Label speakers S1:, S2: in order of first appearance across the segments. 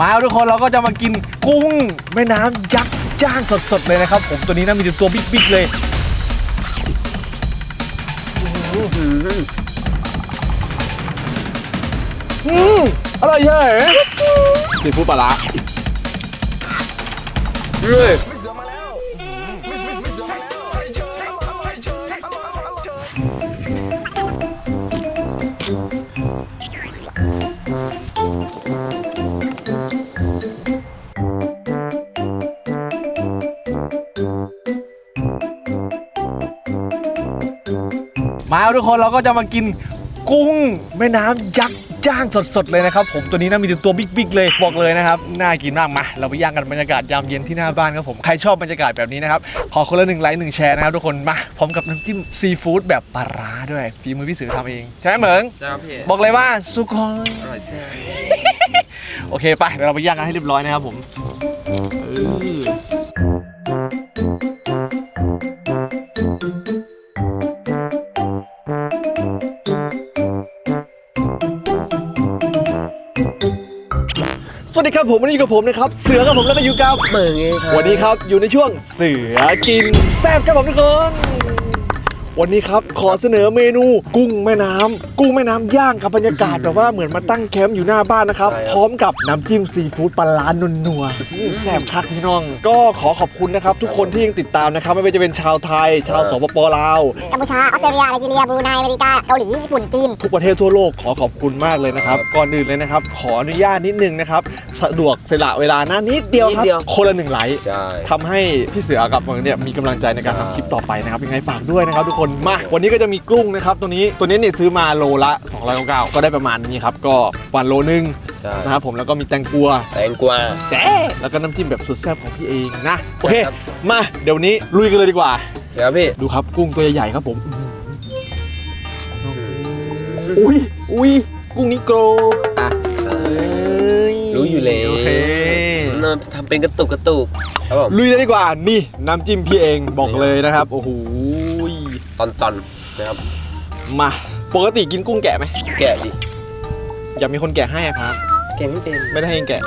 S1: มาทุกคนเราก็จะมากินกุ้งแม่น้ำยักษ์ย่างสดๆเลยนะครับ ผมตัวนี้นะมีต่ตัวบิ๊กๆเลยอืมอร่อยเฉยซีฟู้ดปลาร้า
S2: เฮ้ย
S1: มาทุกคนเราก็จะมากินกุ้งแม่น้ำยักษ์ย่างสดๆเลยนะครับ ผมตัวนี้นะมีแต่ตัวบิ๊กๆเลยบอกเลยนะครับน่ากินมากมาเราไปย่างกันบรรยากาศยามเย็นที่หน้าบ้านครับผมใครชอบบรรยากาศแบบนี้นะครับขอคนละหนึ่งไลค์หนึ่งแชร์นะครับทุกคนมาพร้อมกับน้ำจิ้มซีฟู้ดแบบปลาร้าด้วยฝีมือพี่สือทำเองใช่ไหมเหมิง
S2: จ้าพี่
S1: บอกเลยว่าสุกอน
S2: อร่อยแซ่บ
S1: โอเคไปเดี๋ยวเราไปย่างกันให้เรียบร้อยนะครับผมเออ ครับผมวันนี้อยู่กับผมนะครับเสือกับผมแล้วก็อยู่กับ
S2: เหมือนไงครับ
S1: วันนี้ครับอยู่ในช่วงเสือกินแซ่บครับผมทุกคน วันนี้ครับขอเสนอเมนูกุ้งแม่น้ำกุ้งแม่น้ำย่างกับบรรยากาศแบบว่าเหมือนมาตั้งแคมป์อยู่หน้าบ้านนะครับ พร้อมกับน้ำจิ้มซีฟู้ดปลาร้านัวๆอื้อแซ่บคักพี่น้อง ก็ขอขอบคุณนะครับ ทุกคนที่ยังติดตามนะครับ ไม่ว่าจะเป็นชาวไทย ชาวสปปลาว
S3: กัมพูชา ออสเตรเลียไนจีเรีย บรูไน อเมริกา เกาหลี ญี่ปุ่น จีน
S1: ทุกประเทศทั่วโลกขอขอบคุณมากเลยนะครับ ก่อนอื่นเลยนะครับ ขออนุญาตนิดนึงนะครับ สะดวกสละเวลานะนิดเดียวครับคนละหนึ่งไลค์
S2: ใช่
S1: ทำให้พี่เสือกับเมืองเนี่ยมีกำลังใจในการ
S2: ใช่
S1: ทำคลิปต่อไปนะครับยังไงฝากด้วยนะครับทุกคนมา วันนี้ก็จะมีกุ้งนะครับตัวนี้ตัวนี้เนี่ยซื้อมาโลละ299ก็ได้ประมาณนี้ครับก็วันโลนึง
S2: ใช่
S1: นะครับผมแล้วก็มีแตงกัว
S2: แตงกวา
S1: แต่แล้วก็น้ำจิ้มแบบสุดแซ่บของพี่เองนะโอเค
S2: ครับ
S1: มาเดี๋ยวนี้ลุยกันเลยดีกว่า
S2: เดี๋ยวพี่
S1: ดูครับกุ้งตัวใหญ่ๆครับผมอุ้ยอุ้ยกุ้งนิโกรอะเอ้ย
S2: รู้อยู่แล้ว
S1: โอเค
S2: น่าทำเป็นกระตุกกระตุกครับผม
S1: ลุยเลยดีกว่านี่น้ำจิ้มพี่เองบอกเลยนะครับโอ้โห
S2: ตอนตอนๆนะครับ
S1: มาปกติกินกุ้งแกะไหม
S2: แกะดิ
S1: อยากมีคนแกะให้อะครับ
S2: แกะไม่เป็น
S1: ไม่ได้ให้เองแกะ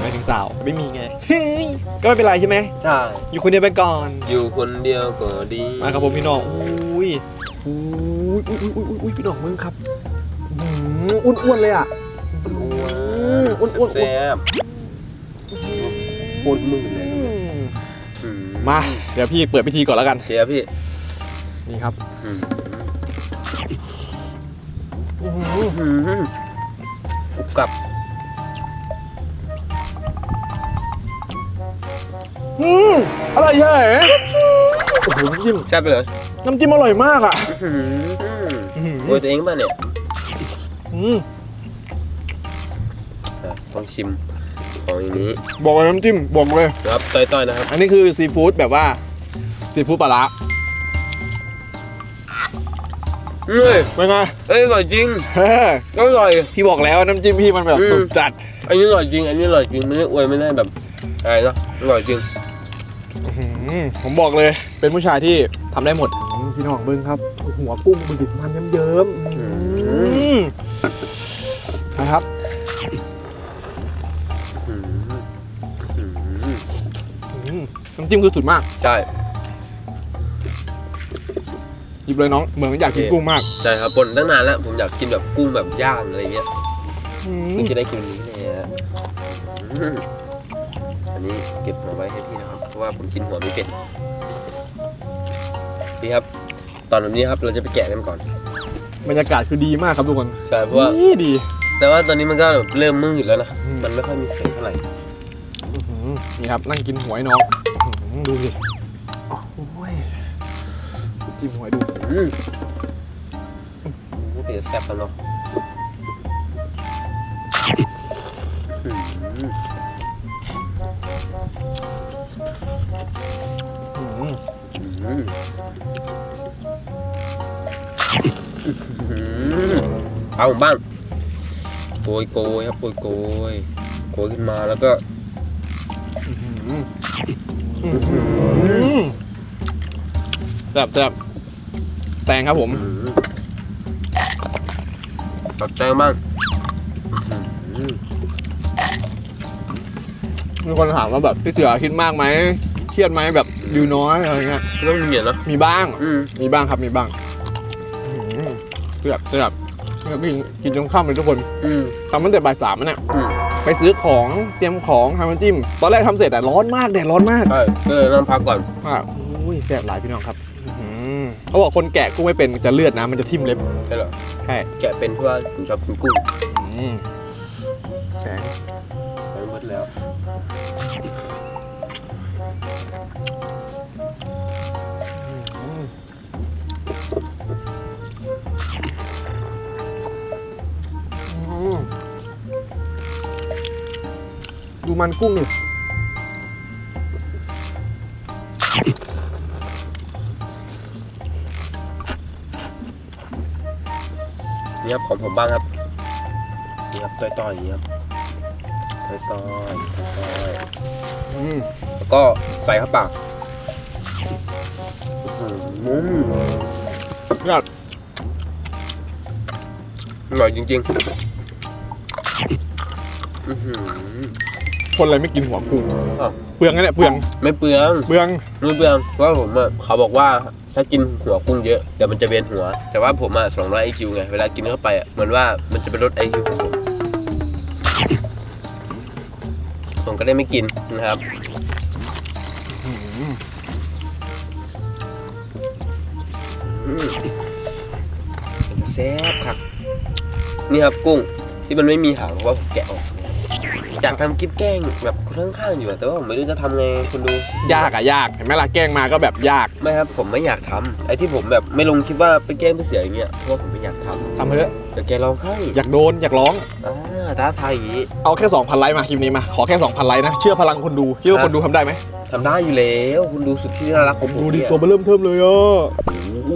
S1: ไม่ถึงสาวไม่มีไงเฮ้ยก็ไม่เป็นไรใช่ไหม
S2: ใช่
S1: อยู่คนเดียวไปก่อน
S2: อยู่คนเดียวก็ดี
S1: มาครับผมพี่น้องอุ้ยอุ้ยอุ้ยอุ้ยอุ้ยอุ้ยพี่น้องมึงครับอื้อหืออ้วนๆเลยอะ อ้วนๆอ้วนๆ
S2: แซ่บปวดมือเลย
S1: อืม
S2: อืม
S1: มาเดี๋ยวพี่เปิดพิธีก่อนแล้วกัน
S2: เดี๋ยวพี่
S1: นี่ครับ
S2: กรุบกับ
S1: อืมอร่อยใช่โอ้โหน้ำจิ้ม
S2: แซ่บไปเลย
S1: น้ำจิ้มอร่อยมากอะ
S2: อืม
S1: อื้อหือ
S2: โดยตัวเองป่ะเนี่ย
S1: อืม
S2: อะต้องชิมของอย่างนี้
S1: บอกเลยน้ำจิ้มบอกเลย
S2: ครับต่อยๆนะครับ
S1: อันนี้คือซีฟู้ดแบบว่าซีฟู้ดปลาร้า
S2: เฮ้ย
S1: เป็นไง
S2: เอ้ยอร่อยจริง
S1: เฮ้ย
S2: อร่อย
S1: พี่บอกแล้วน้ำจิ้มพี่มันแบบ
S2: อืม
S1: สุดจัด
S2: อันนี้อร่อยจริง อันนี้อร่อยจริงไม่ได้อวยไม่ได้แบบอะไรนะอร่อยจริง
S1: อื้อหือผมบอกเลย เป็นผู้ชายที่ทำได้หมดอืมพี่น้องเบิ้งครับ หัวกุ้งมันดิบมันเยิ้มๆ
S2: อื
S1: อืมนะครับ
S2: อืมอืม
S1: อืมน้ำจิ้มคือสุดมาก
S2: ใช่
S1: หยิบเลยน้อง เหมือนอยากกิน
S2: โอเค
S1: กุ้งมาก
S2: ใช่ครับบนตั้งนานแล้วผมอยากกินแบบกุ้งแบบย่างอะไรเงี้ย
S1: อืม
S2: นี่จะได้กินนี้เลยฮะอืมอันนี้เก็บมาไว้ให้พี่นะครับ เพราะว่าผมกินหัวไม่เป็นพี่ครับ ตอนแบบนี้ครับเราจะไปแกะกันก่อน
S1: บรรยากาศคือดีมากครับทุกคน
S2: ใช่เพราะว่า
S1: ดีดี
S2: แต่ว่าตอนนี้มันก็แบบเริ่มมืดแล้วนะ
S1: อืม
S2: มันไม่ค่อยมีแสงเท่าไหร่
S1: อื้อหือนี่ครับนั่งกินหวยน้องอื้อหือดูสิโอ้ย จิ้มหวยดู
S2: อืมโอ้โหเดี๋ยวแซ่บกันเนาะอืม
S1: อื้อหือ
S2: อืมอืมเอาผมบ้างโกยโกยครับโกยโกยโกยขึ้นมาแล้วก็
S1: อื้อหือแซ่บแซ่บ แตงครับผม
S2: อืมตัดแตงบ้างอืม
S1: มีคนถามว่าแบบพี่เสือคิดมากไหมเครียดไหมแบบดิวน้อยอะไรเงี้ย
S2: เรื่องเหนียวเนาะ
S1: มีบ้าง
S2: อืม
S1: มีบ้างครับมีบ้างอืมเสือบเสือบเสือบกินกินจนค่ำเลยทุกคน
S2: อืม
S1: ทำตั้งแต่บ่ายสามอะเนี่ย
S2: อืม
S1: ไปซื้อของเตรียมของทำน้ำจิ้ม ตอนแรกทำเสร็จแต่ร้อนมากแดดร้อนมาก
S2: ใช่ก็เลยนั่งพักก่อน
S1: ว่าอุ้ยแสบหลายพี่น้องครับอื้อหือ เขาบอกคนแกะกุ้งไม่เป็นจะเลือดนะมันจะทิ่มเล็บ
S2: ใช่เหรอ
S1: ใช่
S2: แกะเป็นเพราะว่าผมชอบกินกุ้ง
S1: อืมแสง
S2: ไปหมดแล้ว
S1: อืมดูมันกุ้งนี่
S2: ครับของผมบ้างครับนี่ครับต้อยๆอย่างนี้ครับต้อยๆต้อยๆ
S1: อืม
S2: แล้วก็ใส่เข้าปากอื้อหือ
S1: อยาก
S2: อร่อยจริงๆอื้อหือ
S1: คนอะไรไม่กินหัวกุ้ง
S2: อ้าว
S1: เปลืองนะเนี่ยเปลือง
S2: ไม่เปลือง
S1: เปลือง
S2: ไม่เปลืองเพราะว่าผมอะเขาบอกว่า ถ้ากินหัวกุ้งเยอะเดี๋ยวมันจะเวียนหัว แต่ว่าผมอะ200ไอคิวไง เวลากินเข้าไปอะเหมือนว่ามันจะเป็นลดไอคิวของผมผมก็ได้ไม่กินนะครับแซ่บครับ นี่ครับกุ้งที่มันไม่มีหางเพราะว่าผมแกะออก อยากทำกิ๊บแกล้งแบบคนข้างๆอยู่อะแต่ว่าผมไม่รู้จะทำไงคนดู
S1: ยากอะยากเห็นไหมล่ะแกล้งมาก็แบบยาก
S2: ไม่ครับผมไม่อยากทำไอ้ที่ผมแบบไม่ลงคลิปว่าไปแกล้งพี่เสียอย่างเงี้ยเพราะว่าผมไม่อยากท
S1: ทำเถอะำ
S2: แต่แกร้องไห้
S1: อยากโดนอยากร้อง
S2: อ่าท้าทายอย่างงี้
S1: เอาแค่ 2,000 ไลค์มาคลิปนี้มา ขอแค่ 2,000 ไลค์นะ เชื่อพลังคนดูเชื่อว่าคนดูทำได้ไหม
S2: ทำได้อยู่แล้ว คุณดูสุดที่น่ารักของผม
S1: ดูดิ
S2: เนี่ย
S1: ตัวมาเริ่มเทิมเลยอะ
S2: โอ้โห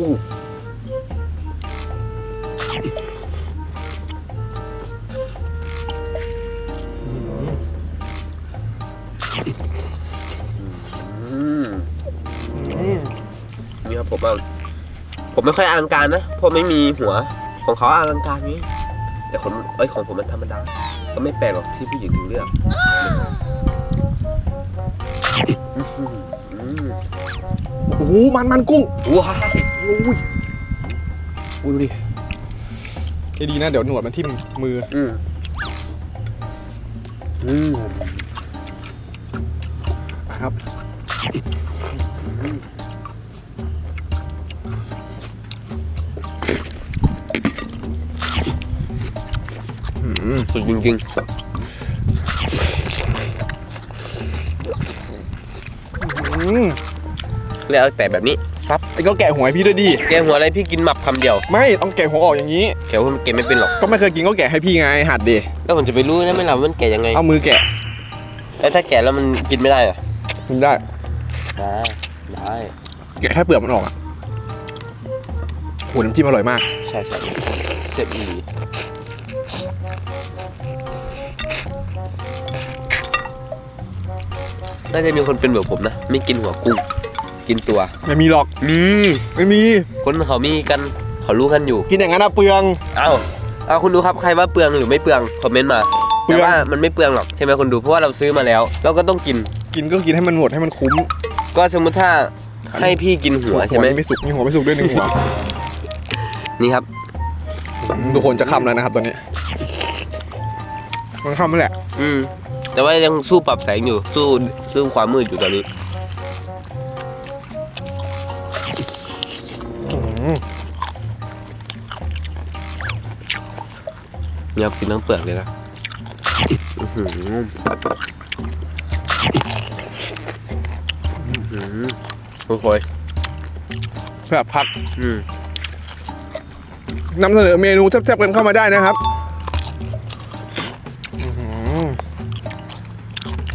S2: ครับผมว่าผมไม่ค่อยอลังการนะเพราะไม่มีหัวของเขาอลังการนี้แต่คนไอ้ยของผมมันธรรมดาก็ไม่แปลกหรอกที่ผู้หญิงถึงเลือกอื้อหืออืม
S1: โอ้โหมันมันกุ้ง
S2: ว้าย
S1: อุ้ยอุ้ยดูดิไอ้ดีนะเดี๋ยวหนวดมันทิ่มมือ
S2: อืมอืม
S1: นะครับ
S2: สุดจริง
S1: อืม
S2: ๆแล้วแต่แบบนี้
S1: ครับไอ้ก็แกะหัวให้พี่ด้วยดิ
S2: แกงหัวอะไรพี่กินหมับคำเดียว
S1: ไม่ต้องแกะหัวออกอย่างนี้
S2: แกว่ามันเก็บไม่เป็นหรอก
S1: ก็ไม่เคยกินก็แกะให้พี่ไงหัดดิ
S2: แล้วผมจะไปรู้นะไม่ล่ะว่ามันแกะยังไง
S1: เอามือแกะ
S2: แล้วถ้าแกะแล้วมันกินไม่ได้เหรอ
S1: กินได้
S2: ได้ได้
S1: แกะแค่เปลือกมันออกอะโหน้ำจิ้มอร่อยมาก
S2: ใช่ใช่เจ็บอี น่าจะมีคนเป็นแบบผมนะ ไม่กินหัวกุ้ง กินตัว
S1: ไม่มีหรอก
S2: มี
S1: ไม่มี
S2: คนเขามีกันเขารู้กันอยู่
S1: กินอย่างนั้นอะเปลือง
S2: เอ้าเอาคุณดูครับใครว่าเปลืองหรือไม่เปลืองคอมเมนต์มา
S1: เปลื
S2: แต่
S1: อง
S2: ว่ามันไม่เปลืองหรอกใช่ไหมคนดูเพราะว่าเราซื้อมาแล้ว เราก็ต้องกิน
S1: กินก็กินให้มันหมดให้มันคุ้ม
S2: ก็สมมติถ้าให้พี่กินหัวใช่ไหม
S1: นี่ไม่สุกมีหัวไม่สุกด้วยหนึ่งหัว
S2: นี่ครับ
S1: ทุกคนจะคำแล้วนะครับตอนนี้ มันคำไม่แหละ
S2: อืม แต่ว่ายังสู้ปรับแสงอยู่ สู้สู้ความมืดอยู่ตอนนี้นี่ครับกินทั้งเปลือกเลยนะอื้อหืออื้อหือโอ้ย
S1: แบบพัก
S2: อืม
S1: นำเสนอเมนูแซ่บๆกันเข้ามาได้นะครับ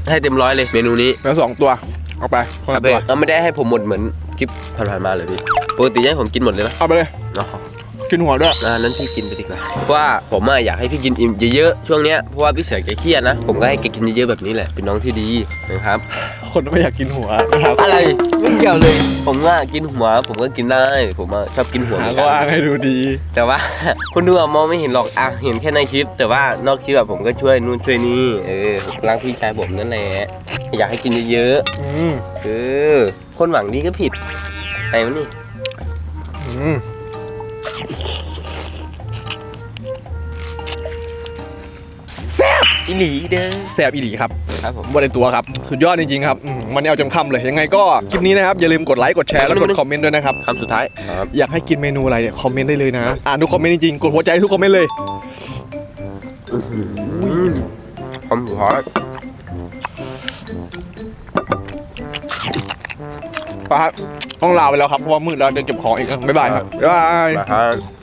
S2: ให้เต็มร้อยเลยเมนูนี้
S1: แล้วสองตัว เอาไปคน
S2: ครั
S1: ละ
S2: บ
S1: ตั
S2: พี่
S1: ว
S2: เราไม่ได้ให้ผมหมดเหมือนคลิปผ่านๆมาเลยพี่ปกติจะให้ผมกินหมดเลยนะ
S1: เอาไปเลย
S2: อ๋อ
S1: กิ กินหัวด้วย
S2: อ่านั้นพี่กินไปดีกว่าเพราะว่าผมอะอยากให้พี่กินอิ่มเยอะๆช่วงเนี้ยเพราะว่าพี่เสือแกเครียดนะ ผมก็ให้แกกินเยอะๆแบบนี้แหละเป็นน้องที่ดีนะครับ
S1: คนไม่อยากกินหัวนะครับ
S2: อะไรไม่เกี่ยวเลย ผมว่ากินหัว ผมก็กินได้ ผมอะชอบกินหัวเห
S1: หา
S2: มือน
S1: ก็
S2: กัน
S1: อ้างให้ดูดี
S2: แต่ว่า คนดูอะมองไม่เห็นหรอกอะเห็นแค่ในคลิป แต่ว่านอกคลิปอะผมก็ช่วยนู่นช่วยนี่เออรักพี่ชายผมนั่นแหละอยากให้กินเยอะ
S1: อืม
S2: ๆเออคนหวังดีก็ผิดไหนวะนี่
S1: อืม
S2: อีหลีเด้อ
S1: แซบอีหลีครับ
S2: ครับผม
S1: บนในตัวครับสุดยอดจริงๆครับอืมมันนี้เอาจนคำเลยยังไงก็คลิปนี้นะครับอย่าลืมกดไลค์กดแชร์แล้วกดคอมเมนต์ด้วยนะครับ
S2: คำสุดท้ายครับ
S1: อยากให้กินเมนูอะไรเนี่ยคอมเมนต์ได้เลยนะ อ่านทุกคอมเมนต์จริงๆ กดหัวใจทุกคอมเมนต์เลย
S2: คำสุดท้าย
S1: ไปครับต้องลาไปแล้วครับเพราะว่ามืดแล้วเดินเก็บของอีกครับบ๊ายบายครับบ๊ายบาย
S2: นะครับ